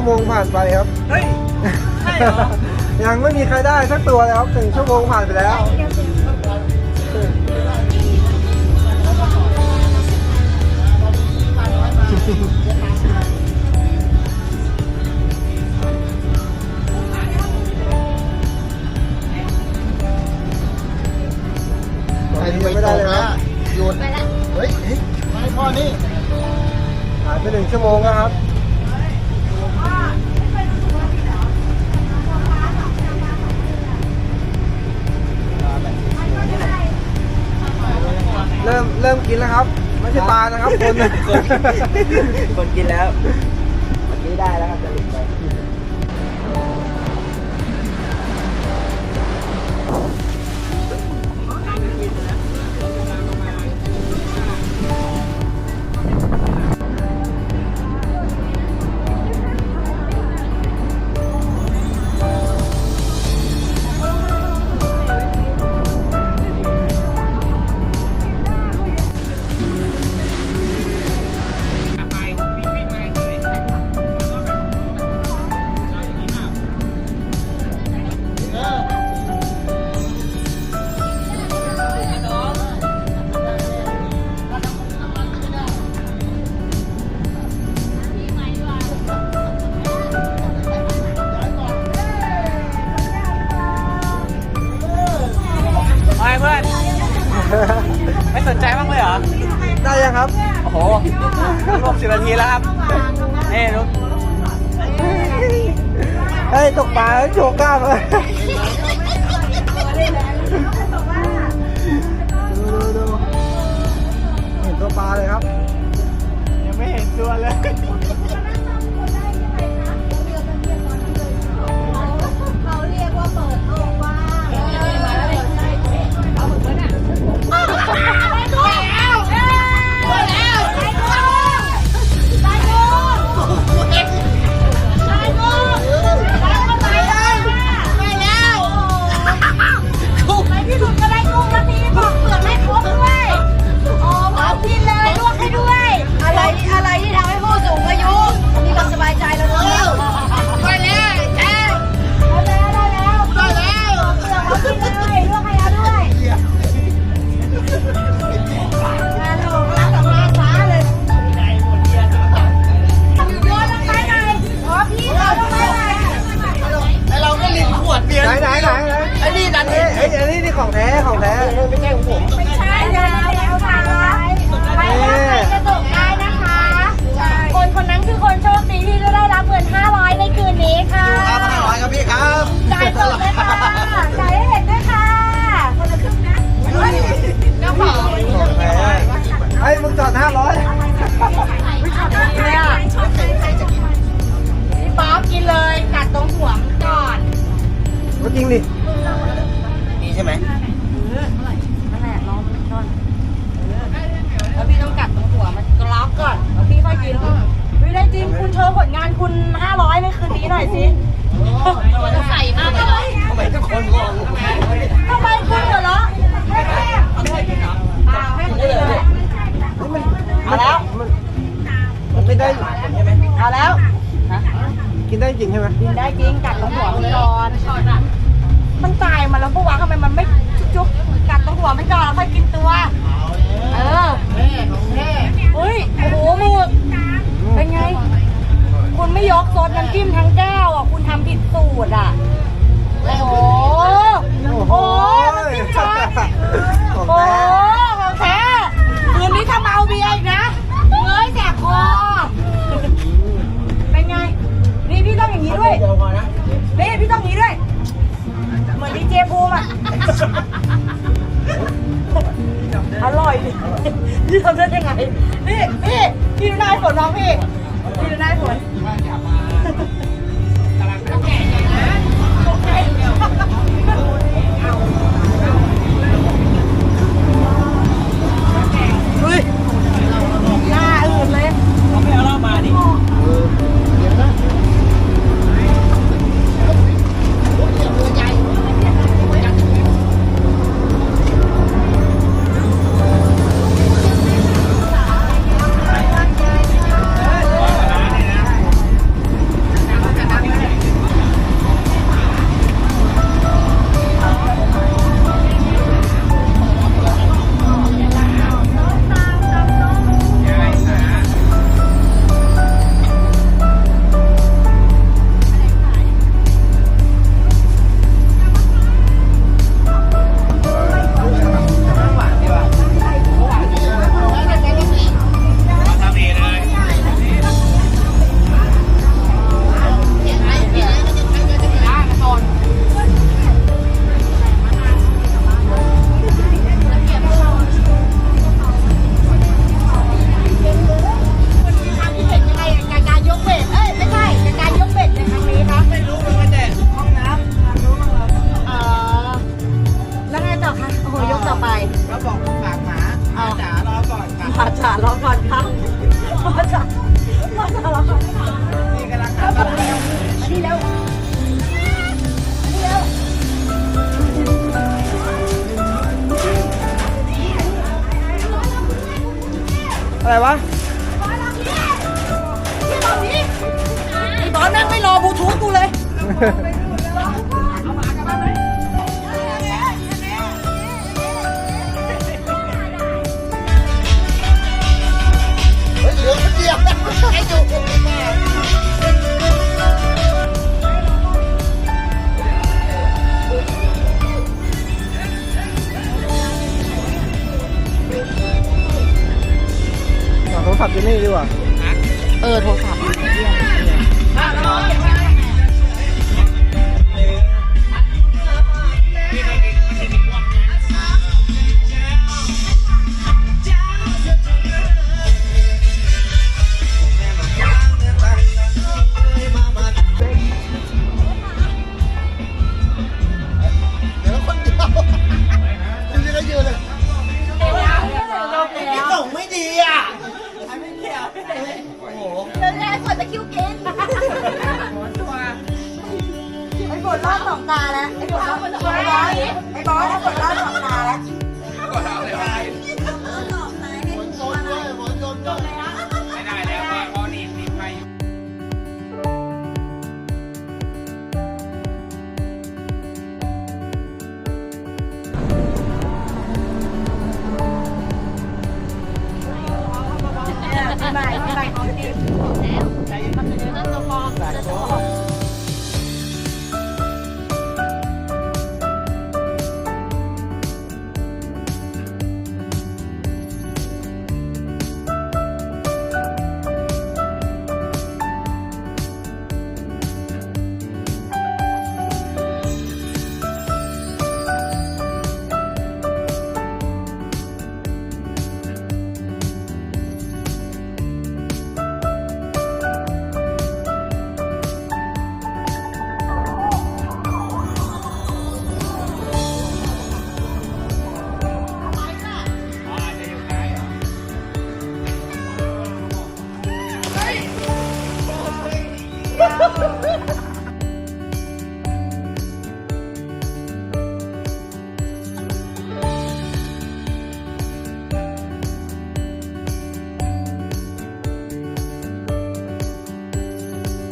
ชั่วโมงผ่านไปครับ เฮ้ย ใช่เหรอ ยังไม่มีใครได้สักตัวเลยครับหนึ่งชั่วโมงผ่านไปแล้ว อันนี้ยังไม่ได้เลยครับหยุดเฮ้ยเฮ้ยไม่พ่อนี่หายไปหนึ่งชั่วโมงแล้วครับ เริ่มเริ่มกินแล้วครับ ไม่ใช่ปลานะครับคนนะคนกินแล้ววันนี้ได้แล้วครับ รวมสิบนาทีแล้วครับเอ้ลูกเฮ้ยตกปลาแล้วโชว์กล้ามเลยดูดูดูเห็นตัวปลาเลยครับ ยังไม่เห็นตัวเลย อ้ยเอ้ยอันนี้นี่ของแท้ของแท้ไม่ใช่ของผมไม่ใช่แล้วแล้วค่ะไปแล้วใครจะตกได้นะคะ คนคนนั้นคือคนโชคดีที่จะได้รับเงิน500 ในคืนนี้ค่ะครับห้าร้อยครับพี่ครับจ่ายสดเลยค่ะจ่ายให้เห็นด้วยค่ะ คนละครึ่งนะเจ้าของของแท้ไอ้ยมึงจอดห้าร้อยเลยอะพี่ป๊อปกินเลยกัดตรงหัวมันก่อนจริงดิ ใช่ไหมนั่นแหละน้องมันก่อนแล้วพี่ต้องกัดตรงหัวมันกรอกก่อนแล้วพี่ค่อยกินวิได้จริงคุณโชว์ผลงานคุณห้าร้อยในคืนนี้หน่อยสิใส่มากเลย ทำไมทุกคนงง ทำไมคุณเหรอแม่แม่เปล่าให้คุณเลย มาแล้วมันมันกินได้ เอาแล้ว กินได้จริงใช่ไหม กินได้จริงกัดตรงหัวมันก่อนมันตายมาแล้วปะวะทำไมมันไม่จุ๊บกัดตรงหัวมันก่อนแล้วค่อยกินตัว เออเฮ้ย โอ้โหหมึกเป็นไง คุณ ไม่ยกซดน้ำจิ้มทั้งแก้วอะคุณทำผิดสูตรอะ โอ้โห โอ้โอ้โหโหน้ำจิ้มช็อตของโอ้แท้ของแท้คืนนี้ถ้าเมาเบียร์อีกนะเงยแสบคอ อะไรวะพี่บอลนั่งไม่รอบลูทูธกูเลย ศัพท์อยู่นี่ดีกว่า เออ โทรศัพท์ยู่นี่ย